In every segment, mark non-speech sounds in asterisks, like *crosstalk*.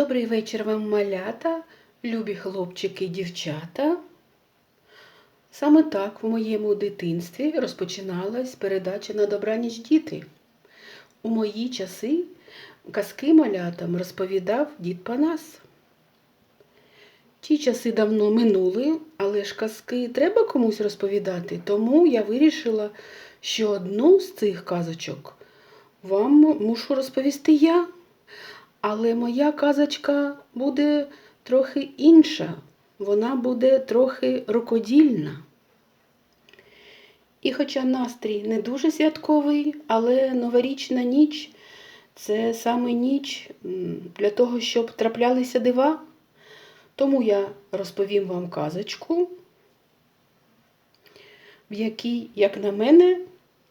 Добрий вечір вам, малята, любі хлопчики і дівчата. Саме так в моєму дитинстві розпочиналась передача на добраніч діти. У мої часи казки малятам розповідав дід Панас. Ті часи давно минули, але ж казки треба комусь розповідати, тому я вирішила, що одну з цих казочок вам мушу розповісти я. Але моя казочка буде трохи інша, вона буде трохи рукодільна. І хоча настрій не дуже святковий, але новорічна ніч це саме ніч для того, щоб траплялися дива. Тому я розповім вам казочку, в якій, як на мене,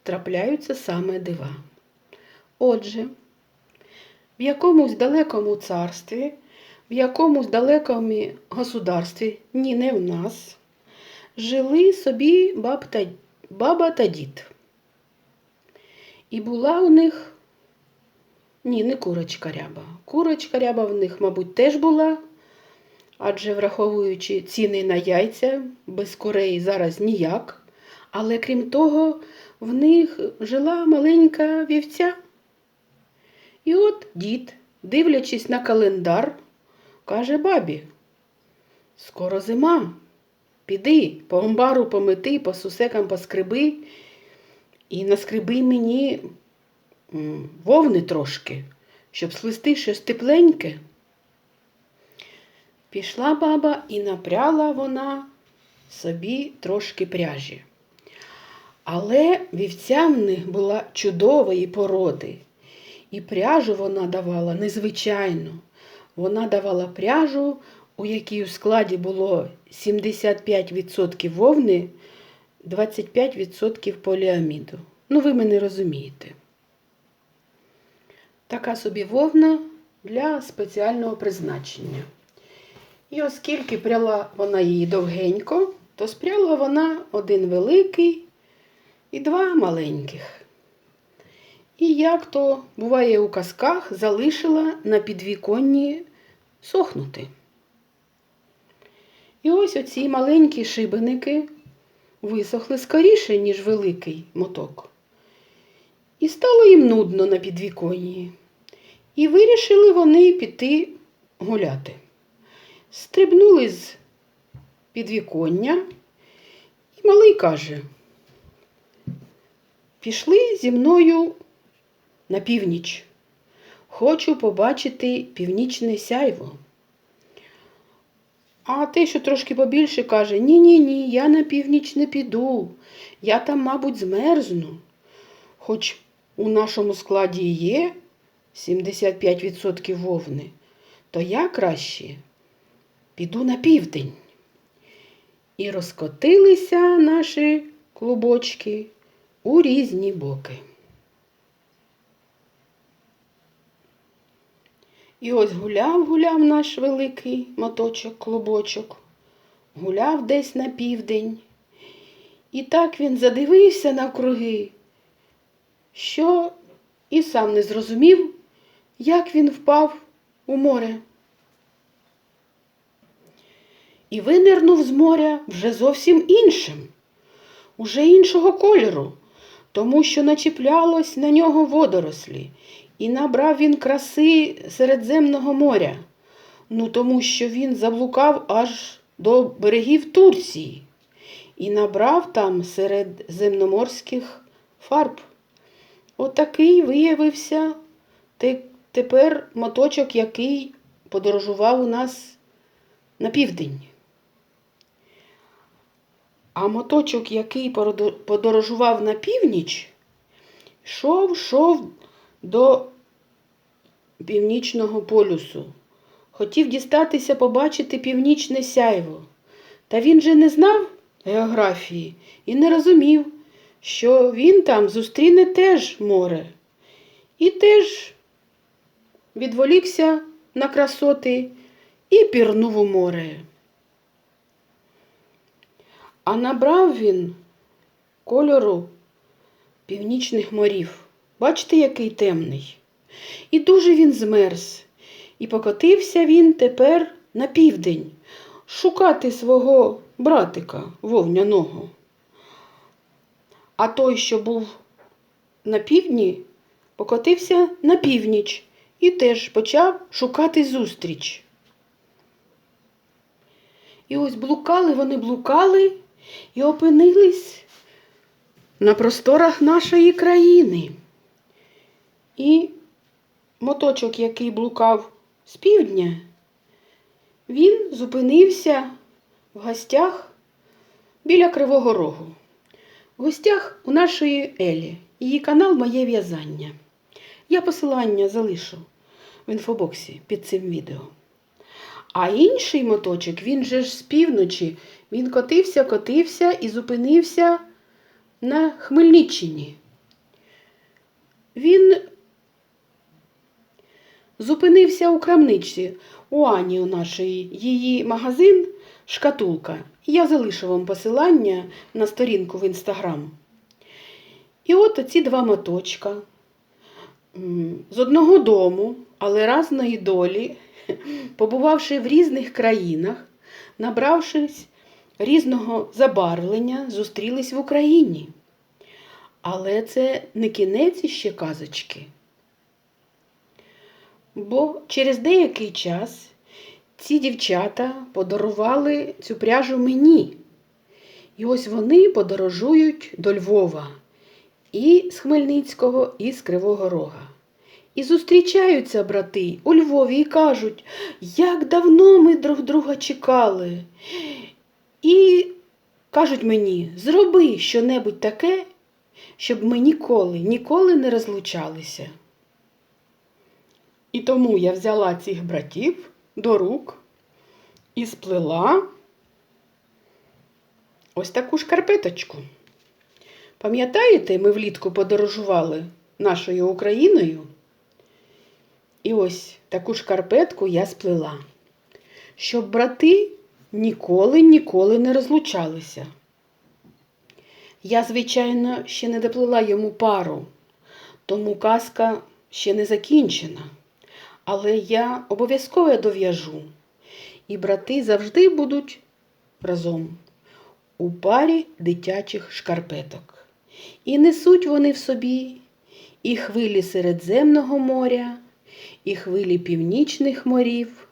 трапляються саме дива. Отже, в якомусь далекому царстві, в якомусь далекому государстві, ні, не в нас, жили собі баб та, баба та дід. І була у них, ні, не курочка ряба. Курочка ряба в них, мабуть, теж була, адже враховуючи ціни на яйця, без курей зараз ніяк. Але крім того, в них жила маленька вівця. І от дід, дивлячись на календар, каже бабі: Скоро зима. Піди по амбару помети, по сусекам поскриби і наскриби мені вовни трошки, щоб слисти щось тепленьке. Пішла баба і напряла вона собі трошки пряжі. Але вівця в них була чудової породи. І пряжу вона давала незвичайну. Вона давала пряжу, у якій у складі було 75% вовни, 25% поліаміду. Ну, ви мене розумієте. Така собі вовна для спеціального призначення. І оскільки пряла вона її довгенько, то спряла вона один великий і два маленьких. І як то буває у казках, залишила на підвіконні сохнути. І ось оці маленькі шибеники висохли скоріше, ніж великий моток. І стало їм нудно на підвіконні. І вирішили вони піти гуляти. Стрибнули з підвіконня, і малий каже: Пішли зі мною на північ. Хочу побачити північне сяйво. А те, що трошки побільше, каже: Ні-ні ні, я на північ не піду. Я там, мабуть, змерзну. Хоч у нашому складі є 75% вовни, то я краще піду на південь. І розкотилися наші клубочки у різні боки. І ось гуляв, гуляв наш великий моточок, клубочок, гуляв десь на південь. І так він задивився навкруги, що і сам не зрозумів, як він впав у море. І винирнув з моря вже зовсім іншим, уже іншого кольору, тому що начіплялось на нього водорослі, і набрав він краси Середземного моря, ну тому що він заблукав аж до берегів Турції і набрав там середземноморських фарб. Отакий виявився тепер моточок, який подорожував у нас на південь. А моточок, який подорожував на північ, йшов, йшов до північного полюсу. Хотів дістатися побачити північне сяйво. Та він же не знав географії і не розумів, що він там зустріне теж море. І теж відволікся на красоти і пірнув у море. А набрав він кольору північних морів. Бачите, який темний. І дуже він змерз. І покотився він тепер на південь шукати свого братика вовняного. А той, що був на півдні, покотився на північ і теж почав шукати зустріч. І ось блукали вони блукали і опинились на просторах нашої країни. І моточок, який блукав з півдня, він зупинився в гостях біля Кривого Рогу. В гостях у нашої Елі. Її канал Моє в'язання. Я посилання залишу в інфобоксі під цим відео. А інший моточок, він же ж з півночі, він котився, котився і зупинився на Хмельниччині. Він зупинився у крамничці у Ані у нашої її магазин Шкатулка. Я залишу вам посилання на сторінку в інстаграм. І от оці два моточка з одного дому, але разної долі, *laughs* побувавши в різних країнах, набравшись різного забарвлення, зустрілись в Україні. Але це не кінець іще казочки. Бо через деякий час ці дівчата подарували цю пряжу мені. І ось вони подорожують до Львова і з Хмельницького, і з Кривого Рога. І зустрічаються брати у Львові і кажуть, як давно ми друг друга чекали. І кажуть мені, зроби щонебудь таке, щоб ми ніколи, ніколи не розлучалися. І тому я взяла цих братів до рук і сплела ось таку шкарпеточку. Пам'ятаєте, ми влітку подорожували нашою Україною? І ось таку шкарпетку я сплела, щоб брати ніколи, ніколи не розлучалися. Я, звичайно, ще не доплела йому пару, тому казка ще не закінчена. Але я обов'язково дов'яжу, і брати завжди будуть разом у парі дитячих шкарпеток. І несуть вони в собі і хвилі Середземного моря, і хвилі північних морів,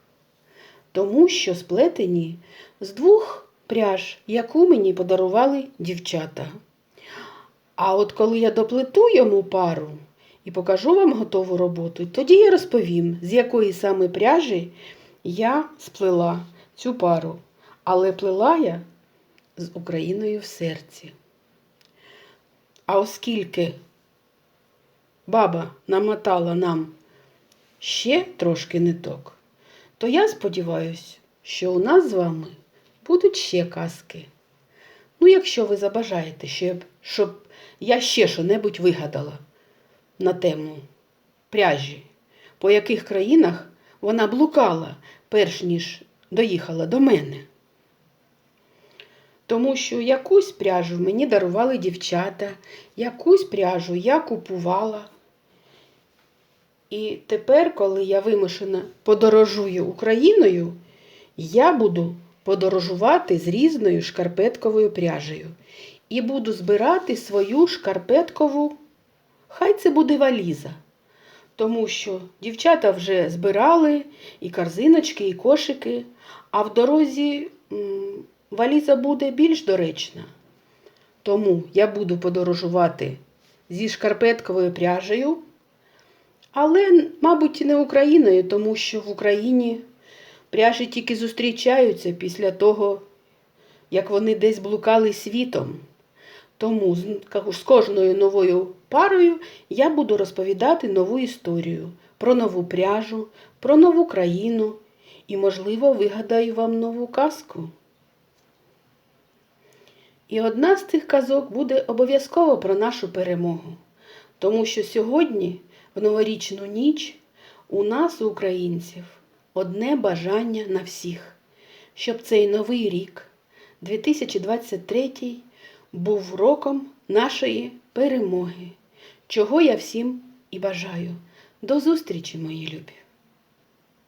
тому що сплетені з двох пряж, яку мені подарували дівчата. А от коли я доплету йому пару і покажу вам готову роботу, тоді я розповім, з якої саме пряжі я сплела цю пару. Але плела я з Україною в серці. А оскільки баба намотала нам ще трошки ниток, то я сподіваюся, що у нас з вами будуть ще казки. Ну, якщо ви забажаєте, щоб, я ще що-небудь вигадала на тему пряжі, по яких країнах вона блукала, перш ніж доїхала до мене. Тому що якусь пряжу мені дарували дівчата, якусь пряжу я купувала. І тепер, коли я вимушена подорожую Україною, я буду подорожувати з різною шкарпетковою пряжею. І буду збирати свою шкарпеткову, хай це буде валіза. Тому що дівчата вже збирали і корзиночки, і кошики, а в дорозі валіза буде більш доречна. Тому я буду подорожувати зі шкарпетковою пряжею, але, мабуть, не Україною, тому що в Україні пряжі тільки зустрічаються після того, як вони десь блукали світом. Тому з кожною новою парою я буду розповідати нову історію про нову пряжу, про нову країну і, можливо, вигадаю вам нову казку. І одна з тих казок буде обов'язково про нашу перемогу, тому що сьогодні, в новорічну ніч, у нас, українців, одне бажання на всіх, щоб цей новий рік, 2023, був роком нашої перемоги, чого я всім і бажаю. До зустрічі, мої любі!